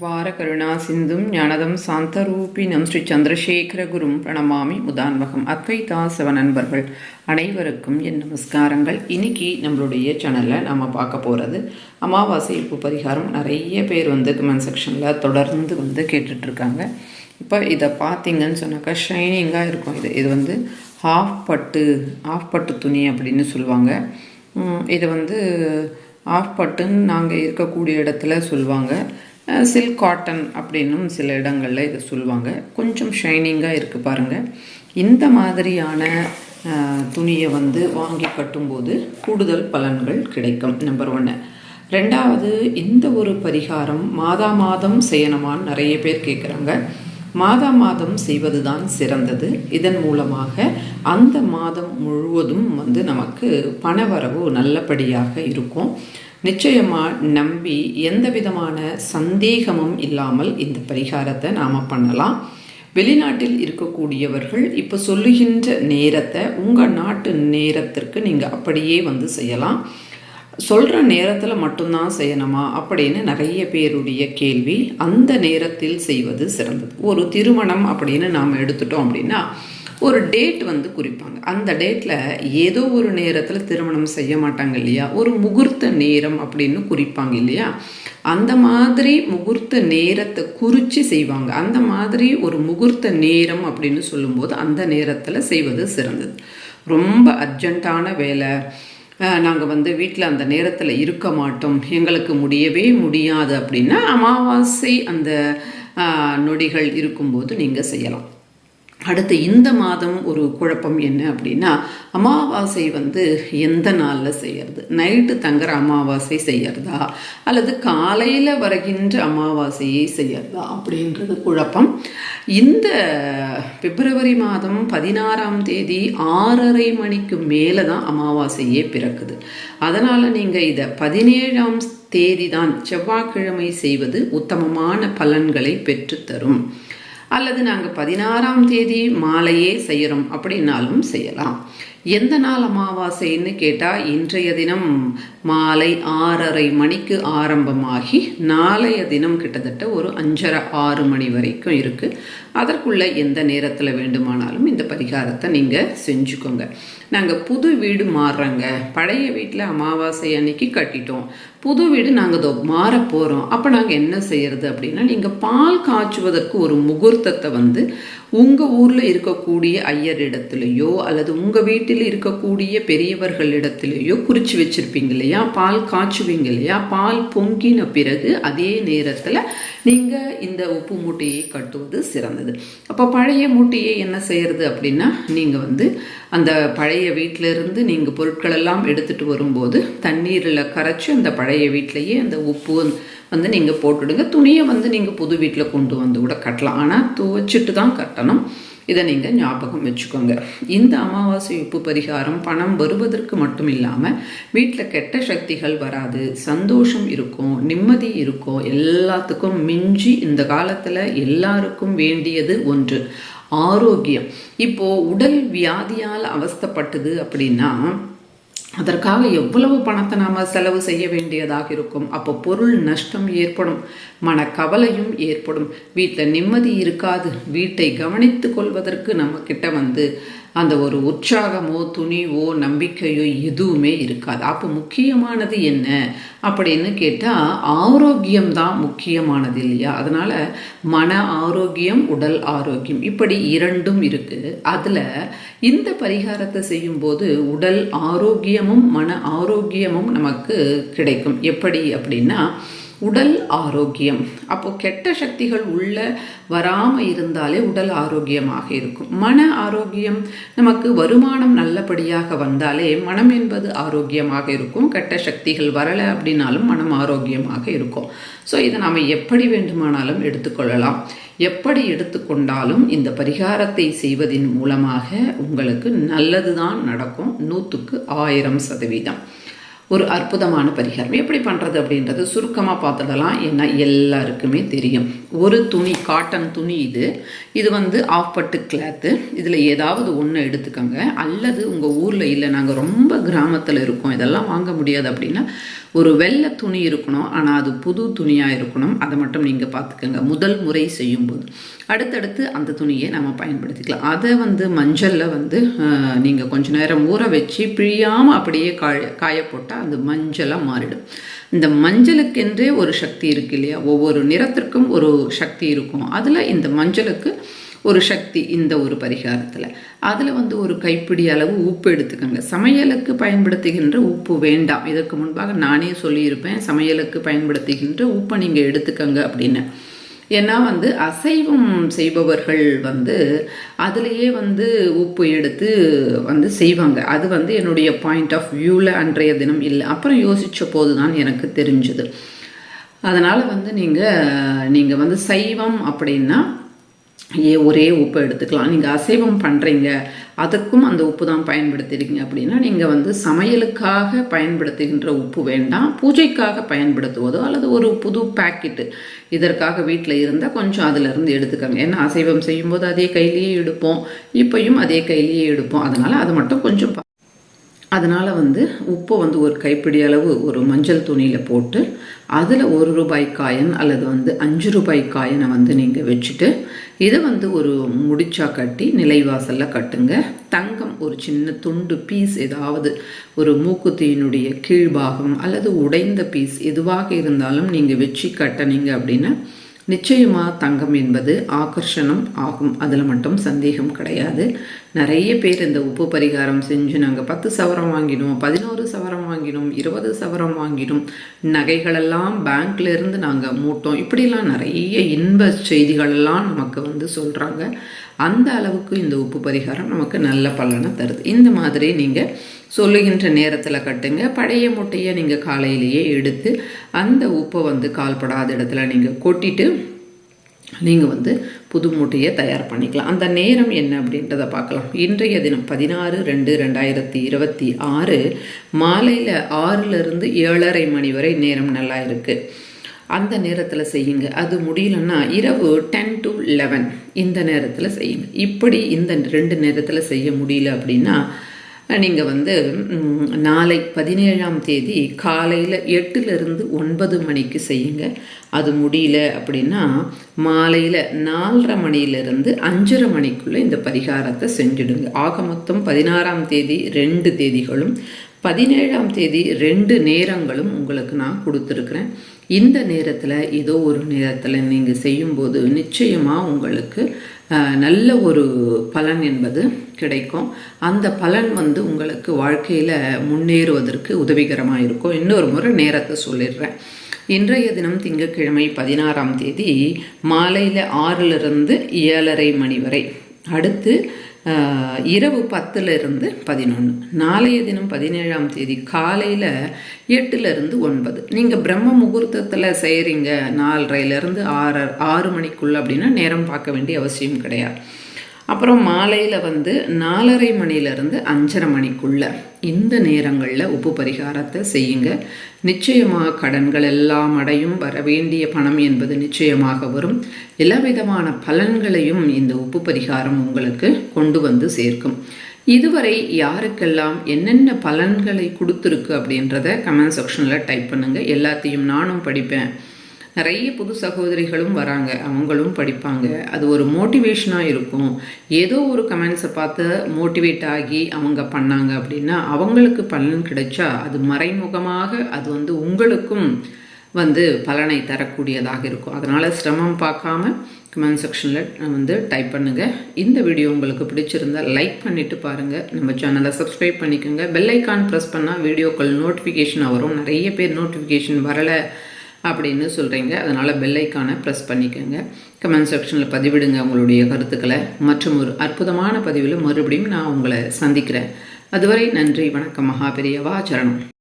அபார கருணா சிந்தும் ஞானதம் சாந்தரூபினம் ஸ்ரீ சந்திரசேகர குரும் பிரணமாமி முதான்வகம் அத்வைதா சிவ நண்பர்கள் அனைவருக்கும் என் நமஸ்காரங்கள். இன்னைக்கு நம்மளுடைய சேனலில் நம்ம பார்க்க போகிறது அமாவாசை உப்பு பரிகாரம். நிறைய பேர் வந்து கமெண்ட் செக்ஷனில் தொடர்ந்து வந்து கேட்டுட்ருக்காங்க. இப்போ இதை பார்த்தீங்கன்னு சொன்னாக்கா ஷைனிங்காக இருக்கும் இது. இது வந்து ஹாஃப் பட்டு ஹாஃப் பட்டு துணி அப்படின்னு சொல்லுவாங்க. இது வந்து ஆஃப் பட்டுன்னு நாங்கள் இருக்கக்கூடிய இடத்துல சொல்லுவாங்க. சில்க் காட்டன் அப்படின்னும் சில இடங்களில் இதை சொல்லுவாங்க. கொஞ்சம் ஷைனிங்காக இருக்குது பாருங்கள் இந்த மாதிரியான துணியை வந்து வாங்கி கட்டும்போது கூடுதல் பலன்கள் கிடைக்கும் நம்பர் ஒன்று ரெண்டாவது இந்த ஒரு பரிகாரம் மாதா மாதம் செய்யணுமான்னு நிறைய பேர் கேட்குறாங்க மாதா மாதம் செய்வது தான் சிறந்தது. இதன் மூலமாக அந்த மாதம் முழுவதும் வந்து நமக்கு பணவரவு நல்லபடியாக இருக்கும். நிச்சயமாக நம்பி எந்த விதமான சந்தேகமும் இல்லாமல் இந்த பரிகாரத்தை நாம் பண்ணலாம். வெளிநாட்டில் இருக்கக்கூடியவர்கள் இப்போ சொல்லுகின்ற நேரத்தை உங்கள் நாட்டு நேரத்திற்கு நீங்கள் அப்படியே வந்து செய்யலாம். சொல்கிற நேரத்தில் மட்டும்தான் செய்யணுமா அப்படின்னு நிறைய பேருடைய கேள்வி. அந்த நேரத்தில் செய்வது சிறந்தது. ஒரு திருமணம் அப்படின்னு நாம் எடுத்துட்டோம் அப்படின்னா ஒரு டேட் வந்து குறிப்பாங்க. அந்த டேட்டில் ஏதோ ஒரு நேரத்தில் திருமணம் செய்ய மாட்டாங்க இல்லையா? ஒரு முகூர்த்த நேரம் அப்படின்னு குறிப்பாங்க இல்லையா? அந்த மாதிரி முகூர்த்த நேரத்தை குறித்து செய்வாங்க. அந்த மாதிரி ஒரு முகூர்த்த நேரம் அப்படின்னு சொல்லும்போது அந்த நேரத்தில் செய்வது சிறந்தது. ரொம்ப அர்ஜென்ட்டான வேலை. நாங்கள் வந்து வீட்டில் அந்த நேரத்தில் இருக்க மாட்டோம். எங்களுக்கு முடியவே முடியாது அப்படின்னா அமாவாசை அந்த நொடிகள் இருக்கும்போது நீங்கள் செய்யலாம். அடுத்து இந்த மாதம் ஒரு குழப்பம் என்ன அப்படின்னா அமாவாசை வந்து எந்த நாளில் செய்யறது? நைட்டு தங்குற அமாவாசை செய்யறதா? அல்லது காலையில் வருகின்ற அமாவாசையை செய்யறதா அப்படின்றது குழப்பம். இந்த பிப்ரவரி மாதம் பதினாறாம் தேதி ஆறரை மணிக்கு மேலே தான் அமாவாசையே பிறக்குது. அதனால் நீங்கள் இதை பதினேழாம் தேதி தான் செவ்வாய்க்கிழமை செய்வது உத்தமமான பலன்களை பெற்றுத்தரும். அல்லது நாங்கள் பதினாறாம் தேதி மாலையே செய்கிறோம் அப்படின்னாலும் செய்யலாம். எந்த நாள் அமாவாசைன்னு கேட்டால் இன்றைய தினம் மாலை ஆறரை மணிக்கு ஆரம்பமாகி நாளைய தினம் கிட்டத்தட்ட ஒரு அஞ்சரை ஆறு மணி வரைக்கும் இருக்குது அதற்குள்ளே எந்த நேரத்தில் வேண்டுமானாலும் இந்த பரிகாரத்தை நீங்கள் செஞ்சுக்கோங்க. நாங்கள் புது வீடு மாறுறோங்க. பழைய வீட்டில் அமாவாசை அன்னைக்கு கட்டிட்டோம். புது வீடு நாங்கள் இதோ மாற போகிறோம் அப்போ நாங்கள் என்ன செய்யறது அப்படின்னா நீங்கள் பால் காய்ச்சுவதற்கு ஒரு முகூர்த்தத்தை வந்து உங்கள் ஊரில் இருக்கக்கூடிய ஐயரிடத்துலையோ அல்லது உங்கள் வீட்டில் இருக்கக்கூடிய பெரியவர்களிடத்துலையோ குறித்து வச்சுருப்பீங்க இல்லையா? பால் காய்ச்சுவீங்க இல்லையா? பால் பொங்கின பிறகு அதே நேரத்தில் நீங்கள் இந்த உப்பு மூட்டையை கட்டுவது சிறந்தது. அப்போ பழைய மூட்டையை என்ன செய்கிறது அப்படின்னா நீங்கள் வந்து அந்த பழைய வீட்டிலிருந்து நீங்கள் பொருட்களெல்லாம் எடுத்துகிட்டு வரும்போது தண்ணீரில் கரைச்சி அந்த பழைய வீட்டிலையே அந்த உப்பு வந்து நீங்கள் போட்டுடுங்க. துணியை வந்து நீங்கள் புது வீட்டில் கொண்டு வந்து கூட கட்டலாம். ஆனால் துவைச்சிட்டு தான் கட்டணும். இதை நீங்கள் ஞாபகம் வச்சுக்கோங்க. இந்த அமாவாசை உப்பு பரிகாரம் பணம் வருவதற்கு மட்டும் இல்லாமல் வீட்டில் கெட்ட சக்திகள் வராது. சந்தோஷம் இருக்கும் நிம்மதி இருக்கும். எல்லாத்துக்கும் மிஞ்சி இந்த காலத்தில் எல்லாருக்கும் வேண்டியது ஒன்று. ஆரோக்கியம். இப்போது உடல் வியாதியால் அவஸ்தைப்பட்டது அப்படின்னா அதற்காக எவ்வளவு பணத்தை நாம் செலவு செய்ய வேண்டியதாக இருக்கும்? அப்போ பொருள் நஷ்டம் ஏற்படும் மனக்கவலையும் ஏற்படும். வீட்டில் நிம்மதி இருக்காது. வீட்டை கவனித்து கொள்வதற்கு நம்ம கிட்ட வந்து அந்த ஒரு உற்சாகமோ துணிவோ நம்பிக்கையோ எதுவுமே இருக்காது. அப்போ முக்கியமானது என்ன அப்படின்னு கேட்டால் ஆரோக்கியம் தான் முக்கியமானது இல்லையா? அதனால் மன ஆரோக்கியம் உடல் ஆரோக்கியம் இப்படி இரண்டும் இருக்குது அதில் இந்த பரிகாரத்தை செய்யும்போது உடல் ஆரோக்கியம் தைரியமும் மன ஆரோக்கியமும் நமக்கு கிடைக்கும். எப்படி அப்படின்னா உடல் ஆரோக்கியம். அப்போ கெட்ட சக்திகள் உள்ள வராமல் இருந்தாலே உடல் ஆரோக்கியமாக இருக்கும். மன ஆரோக்கியம் நமக்கு வருமானம் நல்லபடியாக வந்தாலே மனம் என்பது ஆரோக்கியமாக இருக்கும். கெட்ட சக்திகள் வரலை அப்படின்னாலும் மனம் ஆரோக்கியமாக இருக்கும். ஸோ இதை நாம் எப்படி வேண்டுமானாலும் எடுத்துக்கொள்ளலாம். எப்படி எடுத்துக்கொண்டாலும் இந்த பரிகாரத்தை செய்வதின் மூலமாக உங்களுக்கு நல்லது தான் நடக்கும். நூற்றுக்கு ஆயிரம் சதவீதம். ஒரு அற்புதமான பரிகாரம். எப்படி பண்ணுறது அப்படின்றது சுருக்கமாக பார்த்துடலாம். ஏன்னா எல்லாருக்குமே தெரியும். ஒரு துணி காட்டன் துணி இது. இது வந்து ஆஃப் பட்டு கிளாத்து இதில் ஏதாவது ஒன்று எடுத்துக்கோங்க. அல்லது உங்கள் ஊரில் இல்லை நாங்கள் ரொம்ப கிராமத்தில் இருக்கோம். இதெல்லாம் வாங்க முடியாது அப்படின்னா ஒரு வெள்ளை துணி இருக்கணும் ஆனால் அது புது துணியாக இருக்கணும். அதை மட்டும் நீங்கள் பார்த்துக்கோங்க. முதல் முறை செய்யும்போது. அடுத்தடுத்து அந்த துணியை நம்ம பயன்படுத்திக்கலாம். அதை வந்து மஞ்சளில் வந்து நீங்கள் கொஞ்ச நேரம் ஊற வச்சு பிழியாமல் அப்படியே காய காய போட்டால் அது மஞ்சளாக மாறிடும். இந்த மஞ்சளுக்கென்றே ஒரு சக்தி இருக்கு இல்லையா? ஒவ்வொரு நிறத்திற்கும் ஒரு சக்தி இருக்கும். அதில் இந்த மஞ்சளுக்கு ஒரு சக்தி இந்த ஒரு பரிகாரத்தில். அதில் வந்து ஒரு கைப்பிடி அளவு உப்பு எடுத்துக்கோங்க. சமையலுக்கு பயன்படுத்துகின்ற உப்பு வேண்டாம். இதற்கு முன்பாக நானே சொல்லியிருப்பேன் சமையலுக்கு பயன்படுத்துகின்ற உப்பை நீங்கள் எடுத்துக்கோங்க அப்படின்னு. ஏன்னா வந்து அசைவம் செய்பவர்கள் வந்து அதுலேயே வந்து உப்பு எடுத்து வந்து செய்வாங்க. அது வந்து என்னுடைய பாயிண்ட் ஆஃப் வியூவில் அன்றைய தினம் இல்லை. அப்புறம் யோசித்த போது தான் எனக்கு தெரிஞ்சுது. அதனால் வந்து நீங்கள் நீங்கள் வந்து சைவம் அப்படின்னா ஏ ஒரே உப்பு எடுத்துக்கலாம். நீங்கள் அசைவம் பண்ணுறீங்க அதுக்கும் அந்த உப்பு தான் பயன்படுத்திருக்கீங்க அப்படின்னா நீங்கள் வந்து சமையலுக்காக பயன்படுத்துகின்ற உப்பு வேண்டாம். பூஜைக்காக பயன்படுத்துவதோ அல்லது ஒரு புது பேக்கெட்டு இதற்காக வீட்டில் இருந்தால் கொஞ்சம் அதிலிருந்து எடுத்துக்கோங்க. ஏன்னா அசைவம் செய்யும்போது அதே கையிலேயே எடுப்போம். இப்பையும் அதே கையிலேயே எடுப்போம். அதனால் அதை மட்டும் கொஞ்சம் அதனால் வந்து உப்பை வந்து ஒரு கைப்பிடி அளவு ஒரு மஞ்சள் துணியில் போட்டு அதில் ஒரு ரூபாய் காயின் அல்லது வந்து அஞ்சு ரூபாய் காயினை வந்து நீங்கள் வச்சுட்டு இதை வந்து ஒரு முடிச்சா கட்டி நிலைவாசலில் கட்டுங்க. தங்கம் ஒரு சின்ன துண்டு பீஸ் ஏதாவது ஒரு மூக்குத்தியினுடைய கீழ்பாகம் அல்லது உடைந்த பீஸ் எதுவாக இருந்தாலும் நீங்கள் வச்சு கட்டினீங்க அப்படின்னா நிச்சயமாக தங்கம் என்பது ஆகர்ஷணம் ஆகும். அதில் மட்டும் சந்தேகம் கிடையாது. நிறைய பேர் இந்த உப்பு பரிகாரம் செஞ்சு நாங்கள் பத்து சவரம் வாங்கினோம் பதினோரு சவரம் வாங்கினோம் இருபது சவரம் வாங்கினோம் நகைகளெல்லாம் பேங்க்ல இருந்து நாங்கள் மூட்டோம். இப்படிலாம் நிறைய இன்ப செய்திகளெல்லாம் நமக்கு வந்து சொல்கிறாங்க அந்த அளவுக்கு இந்த உப்பு பரிகாரம் நமக்கு நல்ல பலனை தருது. இந்த மாதிரி நீங்கள் சொல்லுகின்ற நேரத்தில் கட்டுங்க. பழைய முட்டையை நீங்கள் காலையிலேயே எடுத்து அந்த உப்பை வந்து கால்படாத இடத்துல நீங்கள் கொட்டிட்டு நீங்கள் வந்து புது மூட்டையை தயார் பண்ணிக்கலாம். அந்த நேரம் என்ன அப்படின்றத பார்க்கலாம். இன்றைய தினம் பதினாறு ரெண்டு ரெண்டாயிரத்தி இருபத்தி ஆறு மாலையில் ஆறுலேருந்து ஏழரை மணி வரை நேரம் நல்லா இருக்குது அந்த நேரத்தில் செய்யுங்க. அது முடியலன்னா இரவு டென் டு லெவன் இந்த நேரத்தில் செய்யுங்க. இப்படி இந்த ரெண்டு நேரத்தில் செய்ய முடியல அப்படின்னா நீங்கள் வந்து நாளை பதினேழாம் தேதி காலையில் எட்டுலேருந்து ஒன்பது மணிக்கு செய்யுங்க. அது முடியல அப்படின்னா மாலையில் நாலரை மணியிலிருந்து அஞ்சரை மணிக்குள்ளே இந்த பரிகாரத்தை செஞ்சுடுங்க. ஆக மொத்தம் பதினாறாம் தேதி ரெண்டு தேதிகளும் பதினேழாம் தேதி ரெண்டு நேரங்களும் உங்களுக்கு நான் கொடுத்துருக்குறேன். இந்த நேரத்தில் ஏதோ ஒரு நேரத்தில் நீங்கள் செய்யும்போது நிச்சயமாக உங்களுக்கு நல்ல ஒரு பலன் என்பது கிடைக்கும். அந்த பலன் வந்து உங்களுக்கு வாழ்க்கையில் முன்னேறுவதற்கு உதவிகரமாக இருக்கும். இன்னொரு முறை நேரத்தை சொல்லிடுறேன். இன்றைய தினம் திங்கட்கிழமை பதினாறாம் தேதி மாலையில் ஆறிலிருந்து ஏழரை மணி வரை. அடுத்து இரவு பத்துலேருந்து பதினொன்று நாளைய தினம் பதினேழாம் தேதி காலையில் எட்டுலேருந்து ஒன்பது. நீங்கள் பிரம்ம முகூர்த்தத்தில் செய்கிறீங்க நாலரைலேருந்து ஆறு ஆறு மணிக்குள்ளே அப்படின்னா நேரம் பார்க்க வேண்டிய அவசியம் கிடையாது. அப்புறம் மாலையில் வந்து நாலரை மணிலேருந்து அஞ்சரை மணிக்குள்ள இந்த நேரங்களில் உப்பு பரிகாரத்தை செய்யுங்க. நிச்சயமாக கடன்கள் எல்லாம் அடையும். வர வேண்டிய பணம் என்பது நிச்சயமாக வரும். எல்லா விதமான பலன்களையும் இந்த உப்பு பரிகாரம் உங்களுக்கு கொண்டு வந்து சேர்க்கும். இதுவரை யாருக்கெல்லாம் என்னென்ன பலன்களை கொடுத்துருக்கு அப்படின்றத கமெண்ட் செக்ஷனில் டைப் பண்ணுங்கள் எல்லாத்தையும் நானும் படிப்பேன். நிறைய புது சகோதரிகளும் வராங்க அவங்களும் படிப்பாங்க. அது ஒரு மோட்டிவேஷனாக இருக்கும். ஏதோ ஒரு கமெண்ட்ஸை பார்த்து மோட்டிவேட் ஆகி அவங்க பண்ணாங்க அப்படின்னா அவங்களுக்கு பலன் கிடைச்சா அது மறைமுகமாக அது வந்து உங்களுக்கும் வந்து பலனை தரக்கூடியதாக இருக்கும். அதனால் சிரமம் பார்க்காம கமெண்ட் செக்ஷனில் வந்து டைப் பண்ணுங்கள் இந்த வீடியோ உங்களுக்கு பிடிச்சிருந்தால் லைக் பண்ணிவிட்டு பாருங்கள் நம்ம சேனலை சப்ஸ்கிரைப் பண்ணிக்கோங்க. பெல்லைக்கான் ப்ரெஸ் பண்ணால் வீடியோக்கள் நோட்டிஃபிகேஷன் வரும். நிறைய பேர் நோட்டிஃபிகேஷன் வரலை. அப்படின்னு சொல்கிறீங்க அதனால் பெல்லைக்கானை ப்ரெஸ் பண்ணிக்கோங்க. கமெண்ட் செக்ஷனில் பதிவிடுங்க உங்களுடைய கருத்துக்களை. மற்றும் ஒரு அற்புதமான பதிவில் மறுபடியும் நான் உங்களை சந்திக்கிறேன். அதுவரை நன்றி வணக்கம் மகாபெரியவா சரணம்.